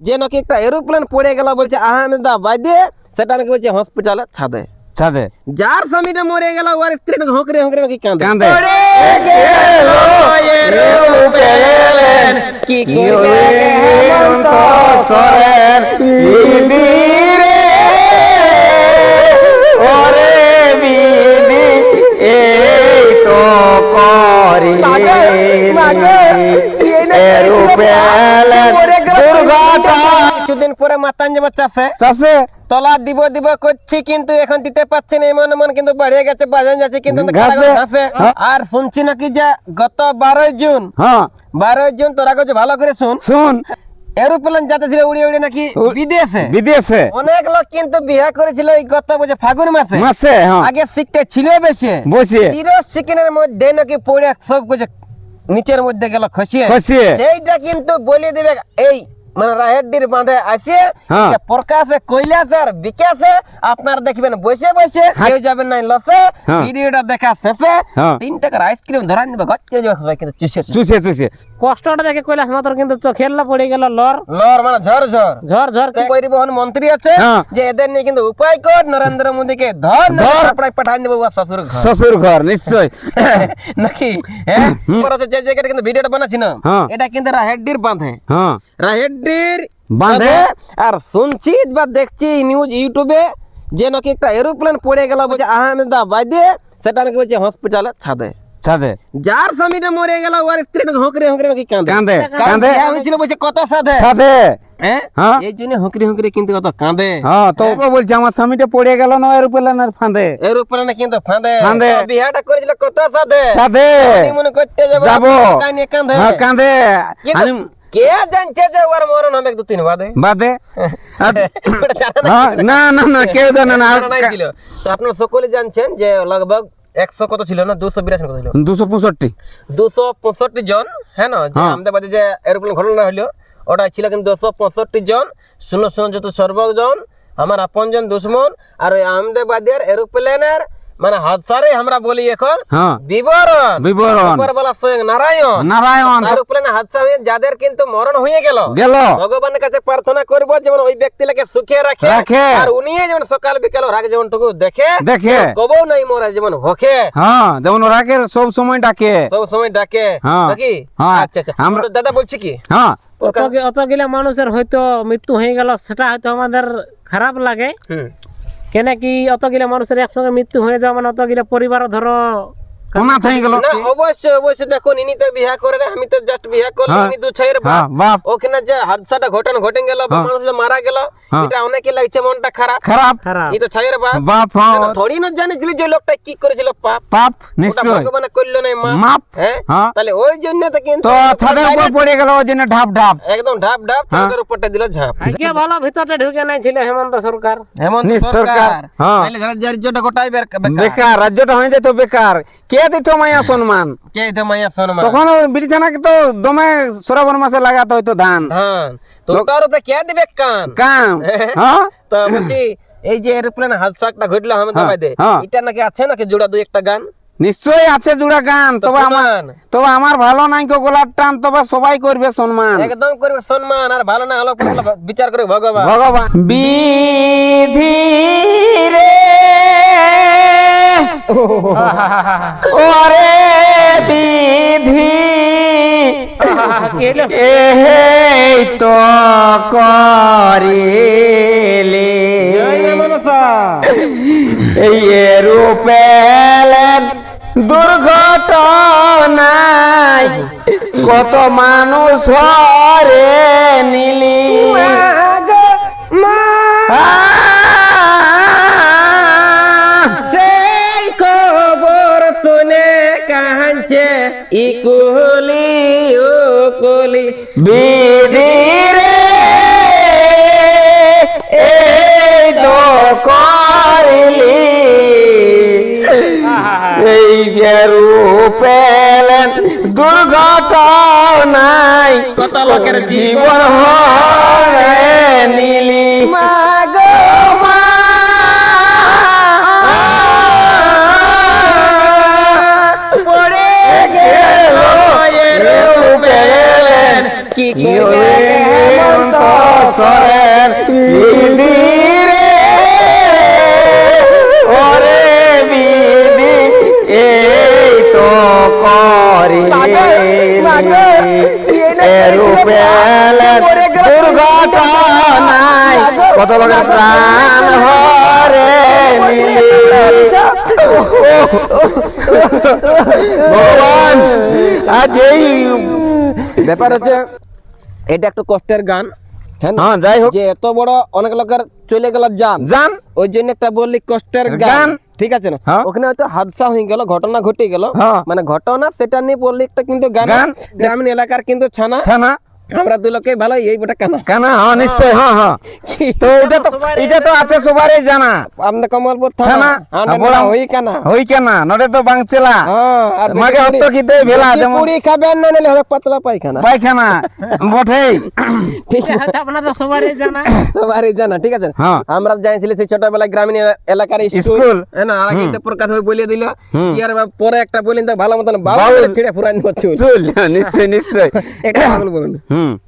যে নাকি একটা এরোপ্লেন পড়ে গেল বলছে আহমেদাবাদে। সেটা নাকি বলছে হসপিটালে ছাদে। ছাদে? যার স্বামীটা মরে গেল ওর স্ত্রী নাকি হকরে হকরে নাকি কাঁদে। কাঁদে। কি এই তো করি পরে মাতান যাবে চাষে চাষে? তলা দিব দিব করছি কিন্তু এখন দিতে পারছি না এমন এমন কিন্তু বাড়িয়ে গেছে বাজান যাচ্ছে কিন্তু হ্যাঁ। আর শুনছি নাকি যে গত বারোই জুন হ্যাঁ। বারোই জুন তোরা কাছে ভালো করে শুন। শুন। এরোপ্লেন যাতে ছিল উড়িয়ে উড়িয়ে নাকি বিদেশে? বিদেশে। অনেক লোক কিন্তু বিয়ে করেছিল এই গত বছর ফাগুন মাসে। মাসে হ্যাঁ। আগে শিখতে ছিল বেশি। বসে। সেকেন্ডের মধ্যে নাকি পড়ে সব কিছু নিচের মধ্যে গেল খসিয়ে। খসিয়ে। সেইটা কিন্তু বলে দিবে এই মানে রাহেরডির বাঁধে আসে হ্যাঁ। প্রকাশে কৈলাসে আর বিকাশে আপনার দেখবেন বসে বসে কেউ যাবেন নাই লসে। হ্যাঁ। ভিডিওটা দেখা শেষে। হ্যাঁ। তিন টাকার আইসক্রিম ধরান দিবে গচ্ছে যাবে কিন্তু চুষে চুষে। চুষে কষ্টটা দেখে কৈলাস মাত্র কিন্তু চোখের লা পড়ে গেল লর। লর মানে ঝড় ঝড়। ঝড় ঝড় তো পরিবহন মন্ত্রী আছে। যে এদের নিয়ে কিন্তু উপায় কর নরেন্দ্র মোদীকে ধর ধর। আপনার পাঠান দেবো শ্বশুর ঘর। শ্বশুর ঘর নিশ্চয়। নাকি? হ্যাঁ? পরে যে জায়গাটা কিন্তু ভিডিওটা বানাচ্ছি না। এটা কিন্তু রাহেড্ডির বাঁধে। হ্যাঁ। রাহেড্ডির বাঁধে? আর শুনছি বা দেখছি নিউজ ইউটিউবে যে নাকি একটা এরোপ্লেন পড়ে গেল বলছে আহমেদাবাদে সেটা নাকি বলছে হসপিটালে ছাদে। ছাদে। যার স্বামীটা মরে গেল ওর স্ত্রী নাকি হকরে হকরে নাকি কাঁদে। কাঁদে কাঁদে। হয়েছিল বলছে কত সাথে ছাদে। হ্যাঁ? হ্যাঁ। এই জন্য হকরি হকরি কিন্তু কত কাঁদে। হ্যাঁ তো বলছে আমার স্বামীটা পড়ে গেল না এরোপ্লেনের ফাঁদে। এরোপ্লেনে কিন্তু ফাঁদে। ফাঁদে। তো করেছিল কত সাথে সাথে মনে করতে যাব যাব। কাঁদে। হ্যাঁ কাঁদে। কে জানছে যে ওর মরণ হবে দু তিন বাদে। হ্যাঁ, না না না কেউ জানে না। ছিল। তো আপনারা সকলে জানছেন যে লগভগ একশো কত ছিল না? দুশো বিরাশি কত ছিল? দুশো পঁয়ষট্টি। দুশো পঁয়ষট্টি জন হ্যাঁ না? যে আহমেদাবাদে যে এরোপ্লেন ঘটনা হলো ওটা ছিল কিন্তু দুশো পঁয়ষট্টি জন শূন্য শূন্য যত সর্বজন আমার আপন জন দুশ্মন আর আহমেদাবাদের এরোপ্লেনের মানে হাদসারে আমরা বলি এখন হ্যাঁ। বিবরণ। বিবরণ। বলা স্বয়ং নারায়ণ। নারায়ণ। এরোপ্লেনে হাদসা হয়ে যাদের কিন্তু মরণ হয়ে গেল গেল। ভগবানের কাছে প্রার্থনা করব যেমন ওই ব্যক্তিটাকে সুখে রাখে রাখে। আর উনি যেমন সকাল বিকাল রাগ যেমন টুকু দেখে দেখে। কবও নাই মোরা যেমন ভখে। হ্যাঁ যেমন ওরাকে সব সময় ডাকে। সব সময় ডাকে। হ্যাঁ। নাকি? হ্যাঁ। আচ্ছা আচ্ছা। আমরা- দাদা বলছি কি? হ্যাঁ। অত অতগুলা মানুষের হয়তো মৃত্যু হয়ে গেল সেটা হয়তো আমাদের খারাপ লাগে। হুম। কেন কি অতগুলো মানুষের একসঙ্গে মৃত্যু হয়ে যাওয়া মানে অতগুলো পরিবার ধরো অনাথ হয়ে গেল। না অবশ্যই অবশ্যই। দেখুন ইনি তো বিয়া করে না আমি তো জাস্ট বিয়া করলাম। ইনি দু ছাইয়ের বাপ। বাপ। ওখানে যে হাদসাটা ঘটনা ঘটে গেল বা মানুষ মারা গেল। এটা অনেকে লাগছে মনটা খারাপ। খারাপ। খারাপ। তো ছাইয়ের বাপ। বাপ না জানিছিল যে লোকটা কি করেছিল? পাপ। পাপ নিশ্চয় ভগবানে করল না মাপ হ্যাঁ। তাহলে ওই জন্য তো কিন্তু তো ছাদের উপর পড়ে গেল ওই জন্য ঢাপ ঢাপ। একদম ঢাপ ঢাপ ছাদের উপরটা দিল ঝাঁপ। আজকে ভালো ভিতরটা ঢুকে নাই ছিল হেমন্ত সরকার। হেমন্ত সরকার। হ্যাঁ। তাহলে রাজ্যটা গোটাই। বেকার। রাজ্যটা হয়ে যেত বেকার। কে দিত মাইয়া সম্মান কে তো মাইয়া সোনমা তখন বিরিছানাকে তো দমে শ্রাবণ মাসে লাগাতে হয়তো ধান। ধান। তো ওটার উপরে কে দিবে কান? কাম হ্যাঁ? তো বলছি এই যে এরোপ্লেন হাদসাটা ঘটলো আহমেদাবাদে। এটা নাকি আছে নাকি জোড়া দুই একটা গান? নিশ্চয়ই আছে জুড়া গান। তবে আমার তবে আমার ভালো নাই কো গোলাপ টান তবে সবাই করবে সম্মান একদম করবে সম্মান আর ভালো না পরে বিচার করে ভগবান। ভগবান। বিধি রে ওরে বিধি? এই তো করিলে। এই এরোপ্লেন দুর্ঘটনায়। কত মানুষ হরে নিলি। করলি। এই যে এরোপ্লেন দুর্ঘটনায় কত লোকের জীবন হরে নিলি। মাগো মা। পড়ে গেল এরোপ্লেন কি কত লোকের প্রাণ হরে ভগবান আজ এই ব্যাপার হচ্ছে এটা একটু কষ্টের গান। হ্যাঁ হ্যাঁ যাই হোক। যে এত বড় অনেক লোকের চলে গেল যান। জান ওই জন্য একটা বললি কষ্টের গান। ঠিক আছে না? হ্যাঁ। ওখানে হয়তো হাদসা হয়ে গেল ঘটনা ঘটে গেল। হ্যাঁ। মানে ঘটনা সেটা নিয়ে বললি একটা কিন্তু গান। গ্রামীণ এলাকার কিন্তু ছানা। ছানা। আমরা দু লোকে ভালো এই বটা কানা? কেন? হ্যাঁ নিশ্চয় হ্যাঁ হ্যাঁ। তো এটা তো এটা তো আছে সবারই জানা। আমাদের কমলপুর থানা। থানা আমরা হই কানা? হই কেনা? নড়ে তো বাংচেলা হ্যাঁ আর ভেলা যেমন পুরি খাবেন না নিলে হবে পাতলা পায়খানা। পায়খানা বটেই ঠিক এটা হয়তো আপনাদের সবারই জানা। সবারই জানা ঠিক আছে। হ্যাঁ। আমরা জানিয়েছিলি সেই ছোটবেলায় গ্রামীণ এলাকার স্কুল। হ্যাঁ না আর আগে তো প্রকাশ ভাই বলিয়ে দিল। কি আর পরে একটা বলিন তো ভালো মতন বাউল। ছিঁড়ে ফুরাই নিচ্ছে চুল নিশ্চয় নিশ্চয় এটা পাগল বলুন। Mm.